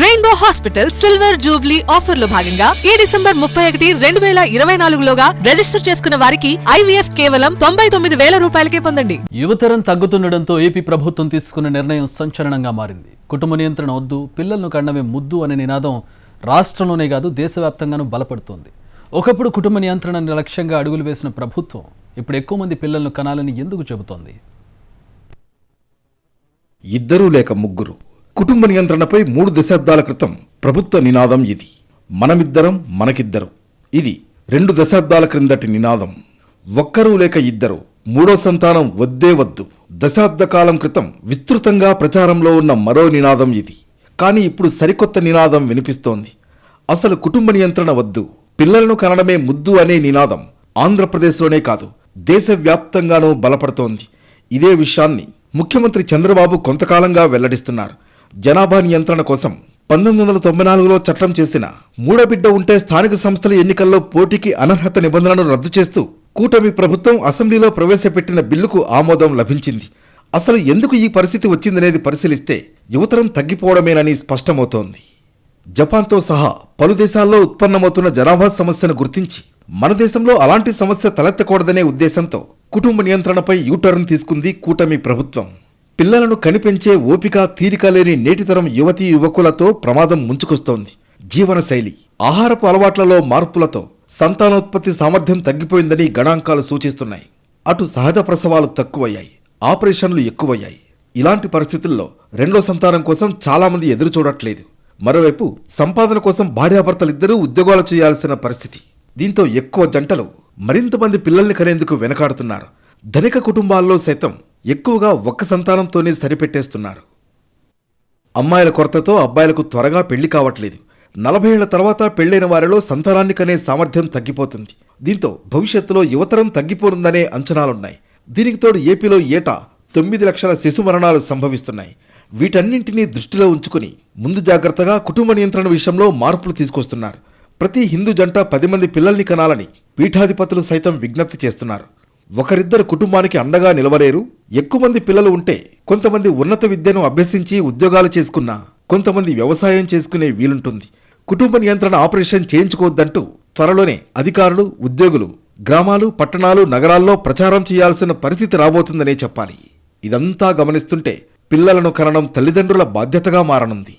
Rainbow hospital silver Jubilee ఆఫర్లో భాగంగా ఈ డిసెంబర్ ముప్పై ఒకటి రెండు వేల ఇరవై నాలుగులోగా రిజిస్టర్ చేసుకున్న వారికి ఐవీఎఫ్ కేవలం తొంభై తొమ్మిది వేల రూపాయలకే పొందండి. యువతరం తగ్గుతుండడంతో ఏపీ ప్రభుత్వం తీసుకున్న నిర్ణయం సంచలనంగా మారింది. కుటుంబ నియంత్రణ వద్దు పిల్లలను కండమే ముద్దు అనే నినాదం రాష్ట్రంలోనే కాదు దేశవ్యాప్తంగానూ బలపడుతోంది. ఒకప్పుడు కుటుంబ నియంత్రణ లక్ష్యంగా అడుగులు వేసిన ప్రభుత్వం ఇప్పుడు ఎక్కువ మంది పిల్లలను కనాలని ఎందుకు చెబుతోంది? ఇద్దరూ లేక ముగ్గురు. కుటుంబ నియంత్రణపై మూడు దశాబ్దాల క్రితం ప్రభుత్వ నినాదం ఇది. మనమిద్దరం మనకిద్దరు. ఇది రెండు దశాబ్దాల క్రిందటి నినాదం. ఒక్కరూ లేక ఇద్దరు. మూడో సంతానం వద్దే వద్దు. దశాబ్ద కాలం క్రితం విస్తృతంగా ప్రచారంలో ఉన్న మరో నినాదం ఇది. కానీ ఇప్పుడు సరికొత్త నినాదం వినిపిస్తోంది. అసలు కుటుంబ నియంత్రణ వద్దు. పిల్లలను కనడమే ముద్దు అనే నినాదం ఆంధ్రప్రదేశ్లోనే కాదు దేశవ్యాప్తంగానూ బలపడుతోంది. ఇదే విషయాన్ని ముఖ్యమంత్రి చంద్రబాబు కొంతకాలంగా వెల్లడిస్తున్నారు. జనాభా నియంత్రణ కోసం పంతొమ్మిది వందల తొంభై నాలుగులో చట్టం చేసిన మూడో బిడ్డ ఉంటే స్థానిక సంస్థల ఎన్నికల్లో పోటీకి అనర్హత నిబంధనలను రద్దు చేస్తూ కూటమి ప్రభుత్వం అసెంబ్లీలో ప్రవేశపెట్టిన బిల్లుకు ఆమోదం లభించింది. అసలు ఎందుకు ఈ పరిస్థితి వచ్చిందనేది పరిశీలిస్తే యువతరం తగ్గిపోవడమేనని స్పష్టమవుతోంది. జపాన్తో సహా పలు దేశాల్లో ఉత్పన్నమవుతున్న జనాభా సమస్యను గుర్తించి మన దేశంలో అలాంటి సమస్య తలెత్తకూడదనే ఉద్దేశంతో కుటుంబ నియంత్రణపై యూటర్న్ తీసుకుంది కూటమి ప్రభుత్వం. పిల్లలను కనిపించే ఓపిక తీరిక లేని నేటితరం యువతీ యువకులతో ప్రమాదం ముంచుకొస్తోంది. జీవనశైలి ఆహారపు అలవాట్లలో మార్పులతో సంతానోత్పత్తి సామర్థ్యం తగ్గిపోయిందని గణాంకాలు సూచిస్తున్నాయి. అటు సహజ ప్రసవాలు తక్కువయ్యాయి ఆపరేషన్లు ఎక్కువయ్యాయి. ఇలాంటి పరిస్థితుల్లో రెండో సంతానం కోసం చాలామంది ఎదురు చూడట్లేదు మరోవైపు సంపాదన కోసం భార్యాభర్తలిద్దరూ ఉద్యోగాలు చేయాల్సిన పరిస్థితి. దీంతో ఎక్కువ జంటలు మరింత మంది పిల్లల్ని కనేందుకు వెనకాడుతున్నారు. ధనిక కుటుంబాల్లో సైతం ఎక్కువగా ఒక్క సంతానంతోనే సరిపెట్టేస్తున్నారు. అమ్మాయిల కొరతతో అబ్బాయిలకు త్వరగా పెళ్ళి కావట్లేదు. నలభై ఏళ్ళ తర్వాత పెళ్ళైన వారిలో సంతానాన్ని కనే సామర్థ్యం తగ్గిపోతుంది. దీంతో భవిష్యత్తులో యువతరం తగ్గిపోనుందనే అంచనాలున్నాయి. దీనికి తోడు ఏపీలో ఏటా తొమ్మిది లక్షల శిశు మరణాలు సంభవిస్తున్నాయి. వీటన్నింటినీ దృష్టిలో ఉంచుకుని ముందు జాగ్రత్తగా కుటుంబ నియంత్రణ విషయంలో మార్పులు తీసుకొస్తున్నారు. ప్రతి హిందూ జంట పది మంది పిల్లల్ని కనాలని పీఠాధిపతులు సైతం విజ్ఞప్తి చేస్తున్నారు. ఒకరిద్దరు కుటుంబానికి అండగా నిలవలేరు. ఎక్కువ మంది పిల్లలు ఉంటే కొంతమంది ఉన్నత విద్యను అభ్యసించి ఉద్యోగాలు చేసుకున్నా కొంతమంది వ్యవసాయం చేసుకునే వీలుంటుంది. కుటుంబ నియంత్రణ ఆపరేషన్ చేయించుకోవద్దంటూ త్వరలోనే అధికారులు ఉద్యోగులు గ్రామాలు పట్టణాలు నగరాల్లో ప్రచారం చేయాల్సిన పరిస్థితి రాబోతుందనే చెప్పాలి. ఇదంతా గమనిస్తుంటే పిల్లలను కనడం తల్లిదండ్రుల బాధ్యతగా మారనుంది.